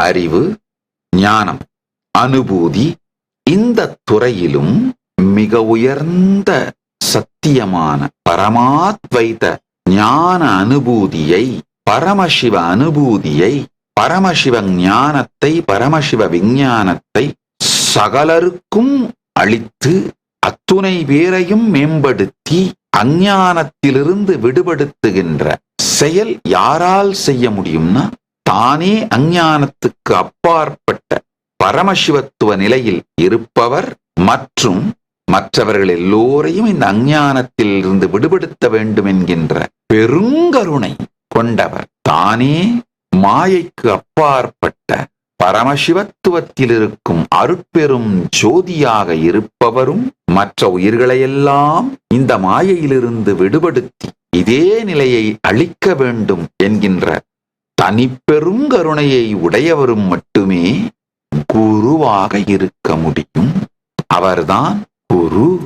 அறிவு ஞானம் அனுபூதி இந்த துறையிலும் மிக உயர்ந்த சத்தியமான பரமாத்வைத ஞான அனுபூதியை பரமசிவ அனுபூதியை பரமசிவ ஞானத்தை பரமசிவ விஞ்ஞானத்தை சகலருக்கும் அளித்து அத்துணை பேரையும் மேம்படுத்தி அஞ்ஞானத்திலிருந்து விடுபடுத்துகின்ற செயல் யாரால் செய்ய முடியும்னா தானே அஞ்ஞானத்துக்கு அப்பாற்பட்ட பரமசிவத்துவ நிலையில் இருப்பவர் மற்றும் மற்றவர்கள் எல்லோரையும் இந்த அஞ்ஞானத்தில் இருந்து விடுபடுத்த வேண்டும் என்கின்ற பெருங்கருணை கொண்டவர். தானே மாயைக்கு அப்பாற்பட்ட பரமசிவத்துவத்தில் இருக்கும் அருட்பெரும் ஜோதியாக இருப்பவரும் மற்ற உயிர்களையெல்லாம் இந்த மாயையிலிருந்து விடுபடுத்தி இதே நிலையை அளிக்க வேண்டும் என்கின்ற தனிப்பெரும் கருணையை உடையவரும் மட்டுமே குருவாக இருக்க முடியும். அவர்தான் குரு.